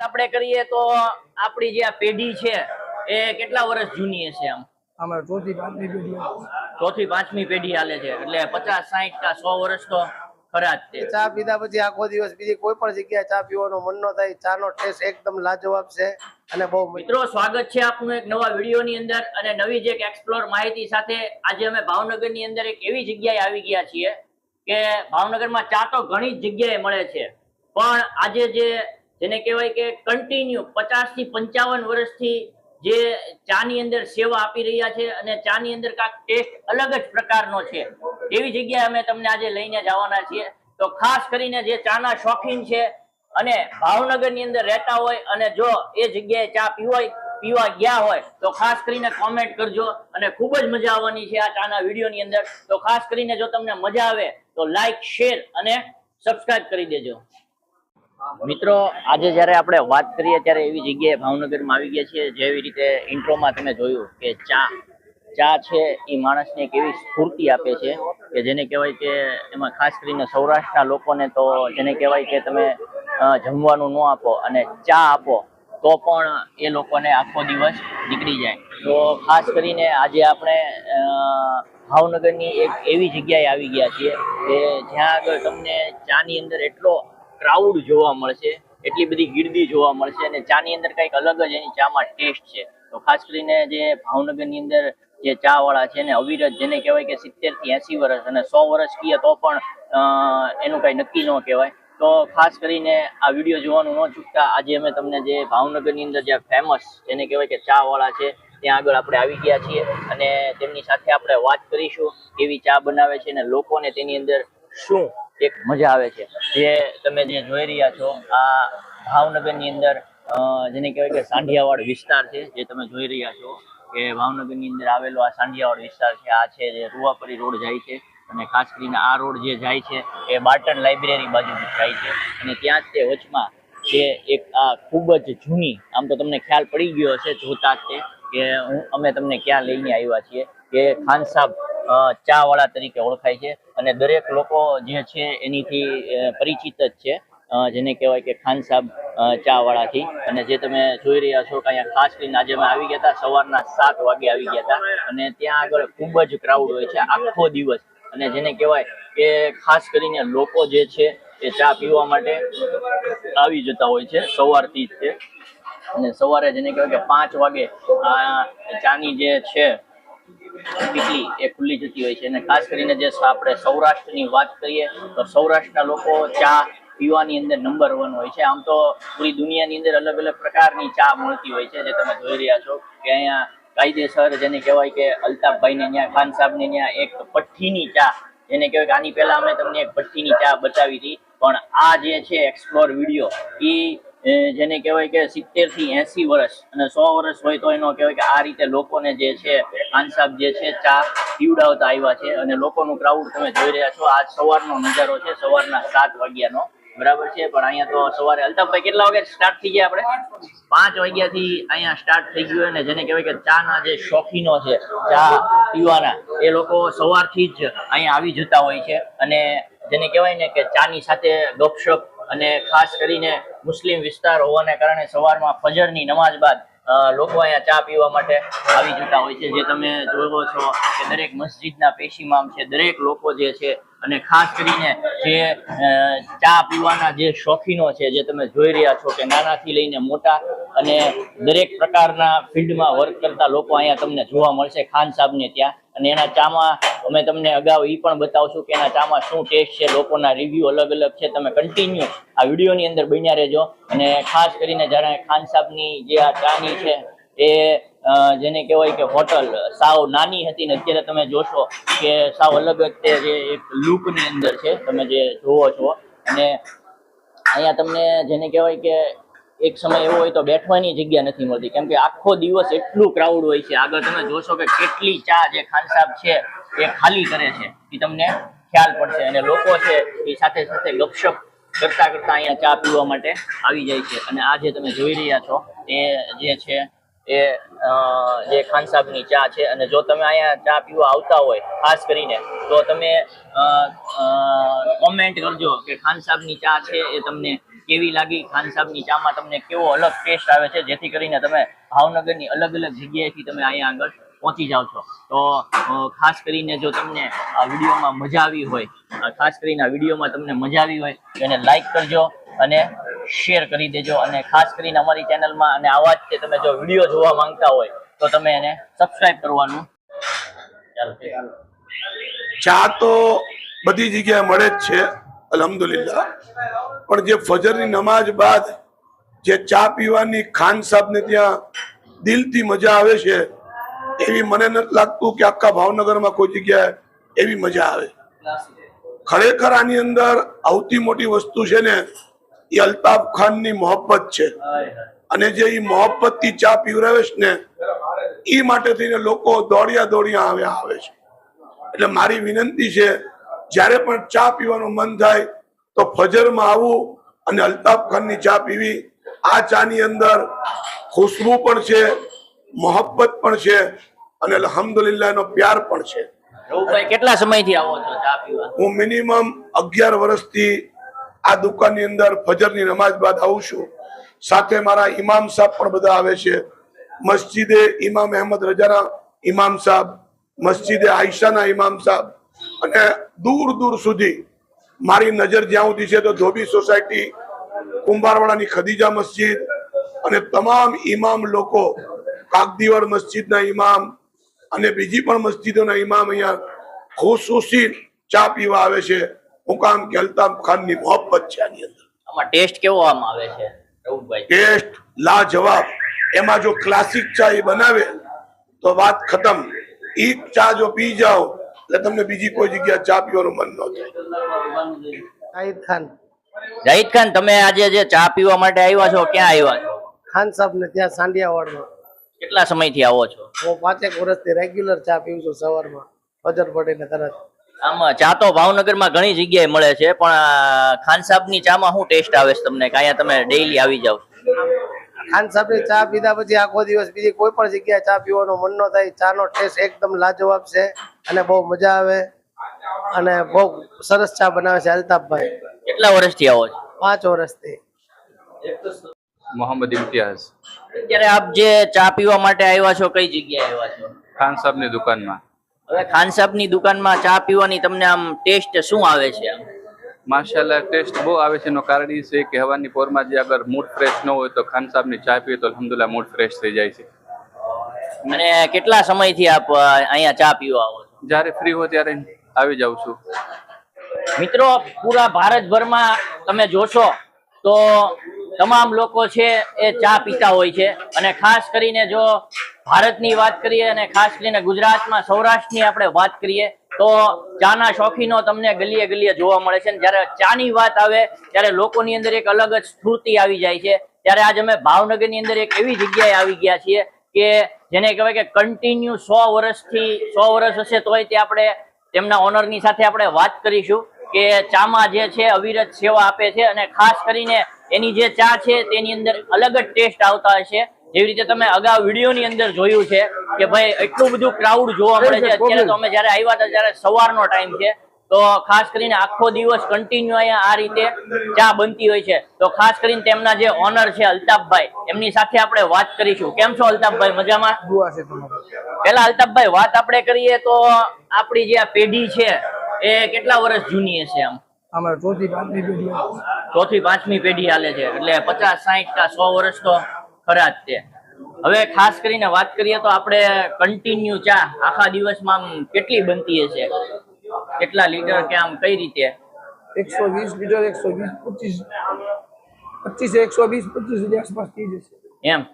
આપણે કરીએ તો આપણી જે આ પેઢી છે એ કેટલા વર્ષ જૂની હશે આમ? અમારે ચોથી પાંચમી પેઢી ચોથી પાંચમી પેઢી હાલે છે એટલે પચાસ સાહીઠ કા સો વર્ષ તો ખરા જ ચા પીધા પછી આખો દિવસ બીજી કોઈ પણ જગ્યાએ ચા પીવાનો મન ન થાય ચાનો ટેસ્ટ એકદમ લાજવાબ છે અને બહુ મિત્રો સ્વાગત છે આપનું એક નવા વિડીયોની અંદર અને નવી જે એક એક્સપ્લોર માહિતી સાથે આજે અમે ભાવનગરની અંદર એક એવી જગ્યાએ આવી ગયા છીએ કે ભાવનગરમાં ચા તો ઘણી જગ્યાએ મળે છે. પણ આજે જે જેને કહેવાય કે કન્ટિન્યુ પચાસથી પંચાવન વર્ષથી જે ચાની અંદર સેવા આપી રહ્યા છે અને ચાની અંદર કાંક ટેસ્ટ અલગ જ પ્રકારનો છે. એવી જગ્યાએ અમે તમને આજે લઈને જવાના છીએ. તો ખાસ કરીને જે ચાના શોખીન છે અને ભાવનગરની અંદર રહેતા હોય અને જો એ જગ્યાએ ચા પીવાય, પીવા ગયા હોય, તો ખાસ કરીને કોમેન્ટ કરજો અને ખૂબ જ મજા આવવાની છે આ ચાના વીડિયો ની અંદર. તો ખાસ કરીને જો તમને મજા આવે, તો લાઈક શેર અને સબસ્ક્રાઇબ કરી દેજો. મિત્રો, આજે જ્યારે આપણે વાત કરીએ ત્યારે એવી જગ્યાએ ભાવનગરમાં આવી ગયા છીએ જેવી રીતે ઇન્ટ્રોમાં તમે જોયું કે ચા ચા છે એ માણસને એક એવી સ્ફૂર્તિ આપે છે કે જેને કહેવાય કે એમાં ખાસ કરીને સૌરાષ્ટ્રના લોકોને તો જેને કહેવાય કે તમે જમવાનું ન આપો અને ચા આપો, તો પણ એ લોકોને આખો દિવસ નીકળી જાય. તો ખાસ કરીને આજે આપણે ભાવનગરની એક એવી જગ્યાએ આવી ગયા છીએ કે જ્યાં આગળ તમને ચાની અંદર એટલો ક્રાઉડ જોવા મળશે, એટલી બધી ગીર્દી જોવા મળશે અને ચાની અંદર કંઈક અલગ જ એની ચામાં ટેસ્ટ છે. તો ખાસ કરીને જે ભાવનગરની અંદર જે ચા વાળા છે ને અવિરત, જેને કહેવાય કે સિત્તેરથી એસી વર્ષ અને સો વર્ષ કીએ તો પણ એનું કઈ નક્કી ન કહેવાય. તો ખાસ કરીને આ વીડિયો જોવાનું ન ચૂકતા. આજે અમે તમને જે ભાવનગરની અંદર જે ફેમસ જેને કહેવાય કે ચા વાળા છે, ત્યાં આગળ આપણે આવી ગયા છીએ અને તેમની સાથે આપણે વાત કરીશું, કેવી ચા બનાવે છે અને લોકોને તેની અંદર શું એક મજા આવે છે. જે તમે જે જોઈ રહ્યા છો, આ ભાવનગરની અંદર જેને કહેવાય કે સાંઢિયાવાડ વિસ્તાર છે, જે તમે જોઈ રહ્યા છો, કે ભાવનગરની અંદર આવેલો આ સાંઢિયાવાડ વિસ્તાર છે, આ છે જે રૂવાપરી રોડ જાય છે, અને ખાસ કરીને આ રોડ જે જાય છે, એ બાટન લાઇબ્રેરી બાજુ જાય છે, અને ત્યાં જ તે વચમાં જે એક આ ખૂબ જ જૂની, આમ તો તમને ખ્યાલ પડી ગયો હશે જોતા જ તે, કે હું, અમે તમને ક્યાં લઈને આવ્યા છીએ, કે ખાન સાહેબ ચા વાળા તરીકે ઓળખાય છે અને દરેક લોકો જે છે એનીથી પરિચિત જ છે. જેને કહેવાય કે ખાન સાહેબ ચા વાળાથી અને જે તમે જોઈ રહ્યા છો કે અહીંયા ખાસ કરીને આજે અમે આવી ગયા હતા, સવારના સાત વાગે આવી ગયા હતા. અને ત્યાં આગળ ખૂબ જ ક્રાઉડ હોય છે, આખો દિવસ. અને જેને કહેવાય કે ખાસ કરીને લોકો જે છે એ ચા પીવા માટે આવી જતા હોય છે, સવારથી જ છે અને સવારે જેને કહેવાય કે પાંચ વાગે આ ચાની જે છે કેટલી એ ખુલ્લી જતી હોય છે અને ખાસ કરીને જે આપણે સૌરાષ્ટ્રની વાત કરીએ, તો સૌરાષ્ટ્રના લોકો ચા પીવાની અંદર નંબર વન હોય છે. આમ તો પૂરી દુનિયાની અંદર અલગ અલગ પ્રકારની ચા મળતી હોય છે, જે તમે જોઈ રહ્યા છો કે અહીંયા કાયદેસર જેને કહેવાય કે અલ્તાફભાઈને ત્યાં, ખાન સાહેબને ત્યાં એક ભઠ્ઠીની ચા, જેને કહેવાય કે આની પહેલા અમે તમને એક ભઠ્ઠીની ચા બતાવી હતી. પણ આ જે છે એક્સપ્લોર વીડિયો એ જેને કહેવાય કે સિત્તેરથી એસી વર્ષ અને સો વર્ષ હોય તો એનો કહેવાય કે આ રીતે લોકોને જે છે, ખાન જે છે, ચા પીવડાવતા આવ્યા છે અને લોકોનું ક્રાઉડ તમે જોઈ રહ્યા છો. આજ સવારનો નજારો છે, સવારના સાત વાગ્યાનો. બરાબર છે? પણ અહીંયા તો સવારે અલ્તાફભાઈ કેટલા વાગે સ્ટાર્ટ થઈ ગયા આપણે? પાંચ વાગ્યાથી અહીંયા સ્ટાર્ટ થઈ ગયું અને જેને કહેવાય કે ચાના જે શોખીનો છે, ચા પીવાના, એ લોકો સવારથી જ અહીંયા આવી જતા હોય છે. અને જેને કહેવાય ને કે ચાની સાથે ગપશપ અને ખાસ કરીને મુસ્લિમ વિસ્તાર હોવાને કારણે સવારમાં ફજરની નમાઝ બાદ લોકો અહીંયા ચા પીવા માટે આવી જતા હોય છે. જે તમે જોવો છો કે દરેક મસ્જિદના પેશીમામ છે, દરેક લોકો જે છે અને ખાસ કરીને જે ચા પીવાના જે શોખીનો છે, જે તમે જોઈ રહ્યા છો કે નાનાથી લઈને મોટા અને દરેક પ્રકારના ફિલ્ડમાં વર્ક કરતા લોકો અહીંયા તમને જોવા મળશે, ખાન સાહેબને ત્યાં. અને એના ચામાં અમે તમને અગાઉ એ પણ બતાવશું કે એના ચામાં શું ટેસ્ટ છે, લોકોના રિવ્યૂ અલગ અલગ છે. તમે કન્ટિન્યુ આ વિડીયોની અંદર બન્યા રહેજો. અને ખાસ કરીને જ્યારે ખાન સાહેબની જે આ ચાની છે, એ જેને કહેવાય કે હોટલ સાવ નાની હતી ને અત્યારે તમે જોશો કે સાવ અલગ જ જે એક લૂકની અંદર છે, તમે જે જોવો છો. અને અહીંયા તમને જેને કહેવાય કે એક સમય એવો હોય તો બેઠવાની જગ્યા નથી મળતી. કેમ કે આખો દિવસ એટલું ક્રાઉડ હોય છે. આગળ તમે જોશો કે કેટલી ચા જે ખાન સાહેબ છે એ ખાલી કરે છે, એ તમને ખ્યાલ પડશે અને લોકો છે એ સાથે સાથે ગપશપ કરતા કરતા અહીંયા ચા પીવા માટે આવી જાય છે. અને આ જે તમે જોઈ રહ્યા છો, એ જે છે, એ જે ખાન સાહેબની ચા છે, અને જો તમે અહીંયા ચા પીવા આવતા હોય, ખાસ કરીને, તો તમે કોમેન્ટ કરજો કે ખાન સાહેબની ચા છે એ તમને કેવી લાગી? ખાન સાહેબની ચામાં તમને કેવો અલગ ટેસ્ટ આવે છે? જેથી કરીને તમે ભાવનગરની અલગ અલગ જગ્યાએથી તમે અહીંયા આગળ પહોંચી જાઓ છો. તો ખાસ કરીને જો તમને આ વિડીયોમાં મજા આવી હોય ખાસ કરીને આ વિડીયોમાં તમને મજા આવી હોય, તો એને લાઈક કરજો અને શેર કરી દેજો. અને ખાસ કરીને અમારી ચેનલમાં અને આવા જ તમે જો વીડિયો જોવા માંગતા હોય, તો તમે એને સબસ્ક્રાઇબ કરવાનું ચા તો બધી જગ્યાએ મળે જ છે અલહમદુલિલ્લા પણ જે ફજરની નમાજ બાદ જે ચા પીવાની ખાન સાહેબને ત્યાં દિલથી મજા આવે છે એવી મને નથી લાગતું કે આખા ભાવનગરમાં કોઈ જગ્યાએ એવી મજા આવે. ખરેખર આની અંદર આવતી મોટી વસ્તુ છે ને, એ અલ્તાફ ખાનની મોહબ્બત છે. અને જે એ મોહબ્બતથી ચા પીવરાવે છે ને એ માટે થઈને લોકો દોડ્યા દોડ્યા આવ્યા આવે છે. એટલે મારી વિનંતી છે, જ્યારે પણ ચા પીવાનું મન થાય, તો ફજરમાં આવું અને અલ્તાફ ખાનની ચા પીવી. આ ચાની અંદર ખુશ્બુ પણ છે મોહબ્બત પણ છે અને અલ્હમ્દુલિલ્લાહ એનો પ્યાર પણ છે. કેટલા સમયથી આવો છો ચા પીવા? હું મિનિમમ અગિયાર વર્ષથી આ દુકાનની અંદર ફજરની નમાજ બાદ આવું છું. સાથે મારા ઇમામ સાહેબ પણ બધા આવે છે. મસ્જિદે ઇમામ અહેમદ રજાના ઇમામ સાહેબ મસ્જિદે આયશાના ઇમામ સાહેબ અને દૂર દૂર સુધી મારી નજર જ્યાં સુધી છે તો ધોબી સોસાયટી કુંભારવાડાની ખદીજા મસ્જિદ અને તમામ ઇમામ લોકો કાગદીવાડ મસ્જિદના ઇમામ અને બીજી પણ મસ્જિદોના ઇમામ અહીંયા ખુશુસી ચા પીવા આવે છે. મુકામ કે અલ્તાફ ખાનની મોહબ્બત છે આની અંદર. આમાં ટેસ્ટ કેવો આમ આવે છે ટેસ્ટ લાજવાબ. એમાં જો ક્લાસિક ચા એ બનાવે તો વાત ખતમ. ઈ ચા જો પી જાઓ એટલે તમને બીજી કોઈ જગ્યા ચા પીવાનું મન ન થાય. ખાન. જાહિદ ખાન તમે આજે જે ચા પીવા માટે આવ્યા છો ક્યાં આવ્યા છો? ખાન સાહેબ ને ત્યાં સાંડિયાવાડમાં કેટલા સમયથી આવો છો? હું પાંચેક વર્ષથી રેગ્યુલર ચા પીવું છું સવારમાં. ફજર પડીને તરત. આમ ચા તો ભાવનગરમાં ઘણી જગ્યાએ મળે છે પણ ખાન સાહેબની ચામાં શું ટેસ્ટ આવે છે તમને? કે અહીંયા તમે ડેઈલી આવી જાવ ખાન સાહેબની ચા પીધા પછી આખો દિવસ બીજી કોઈ પણ જગ્યાએ ચા પીવાનો મન ન થાય. ચાનો ટેસ્ટ એકદમ લાજવાબ છે અને બહુ મજા આવે અને બહુ સરસ ચા બનાવે છે અલ્તાફભાઈ. કેટલા વર્ષથી આવો છો? પાંચ વર્ષથી. મોહમ્મદ ઇમ્તિયાઝ. અત્યારે આપ જે ચા પીવા માટે આવ્યા છો કઈ જગ્યાએ આવ્યા છો? ખાન સાહેબની દુકાનમાં. હવે ખાન સાહેબની દુકાનમાં ચા પીવાની તમને આમ ટેસ્ટ શું આવે છે આમ? માશાલ્લાહ ટેસ્ટ બહુ આવે છે. એનું કારણ એ છે કે હવાની પોરમાં જે અગર મૂડ ફ્રેશ ન હોય તો ખાન સાહેબની ચા પીએ તો અલહમદુલિલ્લાહ મૂડ ફ્રેશ થઈ જાય છે. અને કેટલા સમયથી આપ અહીંયા ચા પીવા આવો છો? જ્યારે ફ્રી હો ત્યારે આવી જાઉં છું. મિત્રો પૂરા ભારતભરમાં તમે જોશો તો તમામ લોકો છે એ ચા પીતા હોય છે. અને ખાસ કરીને જો ભારતની વાત કરીએ અને ખાસ કરીને ગુજરાતમાં સૌરાષ્ટ્રની આપણે વાત કરીએ, તો ચાના શોખીનો તમને ગલીએ ગલીએ જોવા મળે છે. જ્યારે ચાની વાત આવે, ત્યારે લોકોની અંદર એક અલગ જ સ્ફૂર્તિ આવી જાય છે. ત્યારે આજ અમે ભાવનગરની અંદર એક એવી જગ્યાએ આવી ગયા છીએ કે જેને કહેવાય કે કન્ટિન્યુ સો વર્ષથી, સો વર્ષ હશે તોય તે આપણે તેમના ઓનરની સાથે આપણે વાત કરીશું કે ચામાં જે છે અવિરત સેવા આપે છે. અને ખાસ કરીને એની જે ચા છે તેની અંદર અલગ જ ટેસ્ટ આવતા હશે. જેવી રીતે તમે અગાઉ વિડીયોની અંદર જોયું છે કે ભાઈ એટલું બધું ક્રાઉડ જોવા મળે છે. અત્યારે તો અમે જયારે આવ્યા હતા ત્યારે સવારનો ટાઈમ છે. તો ખાસ કરીને આખો દિવસ કન્ટિન્યુ અહીંયા આ રીતે ચા બનતી હોય છે. તો ખાસ કરીને તેમના જે ઓનર છે અલ્તાફભાઈ એમની સાથે આપણે વાત કરીશું. કેમ છો અલ્તાફભાઈ? મજામાં? દુઆ છે પેલા અલ્તાફભાઈ વાત આપણે કરીએ તો આપણી જે આ પેઢી છે એ કેટલા વર્ષ જૂની હશે આમ? અમારે ચોથી પાંચમી પેઢી ચોથી પાંચમી પેઢી હાલે છે. એટલે પચાસ સાહીઠ કા સો વર્ષ તો ખરા જ છે. હવે ખાસ કરીને વાત કરીએ તો આપણે કન્ટિન્યુ ચા આખા દિવસમાં કેટલી બનતી હશે? કેટલા લીટર કે આમ કઈ રીતે? એકસો વીસ લીટર એકસો વીસ પચીસ. પચીસ એકસો વીસ પચીસ સુધી આસપાસ થઈ જશે. એમ.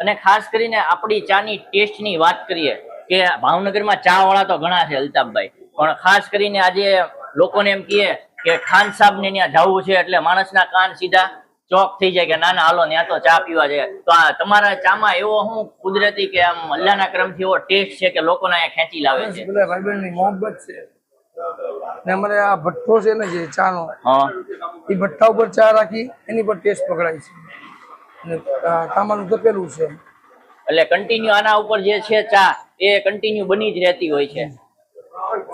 અને ખાસ કરીને આપણી ચાની ટેસ્ટની વાત કરીએ કે ભાવનગરમાં ચા વાળા તો ઘણા છે અલ્તાફભાઈ. પણ ખાસ કરીને આજે લોકોને એમ કહીએ કે ખાન સાહેબ ને ત્યાં જવું છે એટલે માણસના કાન સીધા ચોક થઈ જાય કે ના ના હાલો ત્યાં તો ચા પીવા જાય. તો આ તમારા ચામાં એવો શું કુદરતી કે આમ અલ્લાહના ક્રમથી એવો ટેસ્ટ છે કે લોકોને અહીંયા ખેંચી લાવે છે? પેલા ભાઈબંધની મોહબ્બત છે. ને અમારે આ ભઠ્ઠો છે ને જે ચાનો હા. એ ભઠ્ઠા ઉપર ચા રાખી એની પર ટેસ્ટ પકડાય છે. તાંબાનું તપેલું છે. એટલે કન્ટિન્યુ આના ઉપર જે છે ચા એ કન્ટિન્યુ બની જ રહેતી હોય છે.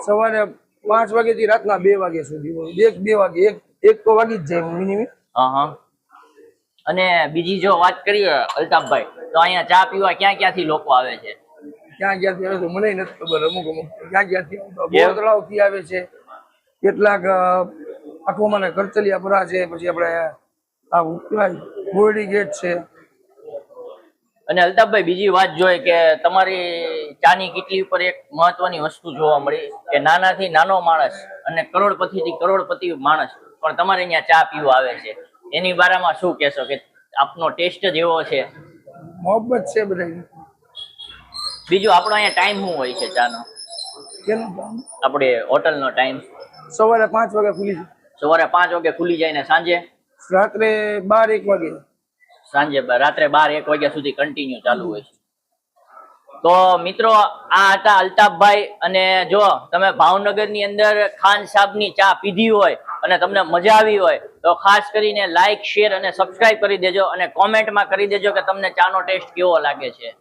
સવારે પાંચ વાગે થી રાતના બે વાગ્યા સુધી એક બે વાગે એક એક તો વાગી જ જાય મિનિમમ હા હા. અને બીજી જો વાત કરીએ અલ્તાફભાઈ તો અહીંયા ચા પીવા ક્યાં ક્યાંથી લોકો આવે છે? ક્યાં ક્યાંથી આવે છે મને નથી ખબર અમુક અમુક. ક્યાં ક્યાંથી? આવે થી આવે છે. કેટલાક આખોમાં કરચલિયાપુરા છે પછી આપણે આ બોરડી ગેટ છે. અને અલ્તાફભાઈ બીજી વાત જોઈએ કે તમારી ચાની કીટલી ઉપર એક મહત્વની વસ્તુ જોવા મળી કે નાનાથી નાનો માણસ અને કરોડપતિથી કરોડપતિ માણસ પણ તમારે અહીંયા ચા પીવા આવે છે. એની બારામાં શું કહેશો કે આપનો ટેસ્ટ જ એવો છે? મોહબ્બત છે બધા બીજું આપણો અહીંયા ટાઈમ શું હોય છે ચાનો? આપણે હોટલનો ટાઈમ. સવારે પાંચ વાગે ખુલી જાય. સવારે પાંચ વાગે ખુલી જાય ને સાંજે? રાત્રે બાર એક વાગે. સાંજે રાત્રે બાર એક વાગ્યા સુધી કન્ટિન્યુ ચાલુ હોય છે. તો મિત્રો, આ હતા અલ્તાફભાઈ અને જો તમે ભાવનગરની અંદર ખાન સાહેબની ચા પીધી હોય અને તમને મજા આવી હોય, તો ખાસ કરીને લાઈક શેર અને સબસ્ક્રાઈબ કરી દેજો અને કોમેન્ટમાં કરી દેજો કે તમને ચાનો ટેસ્ટ કેવો લાગે છે.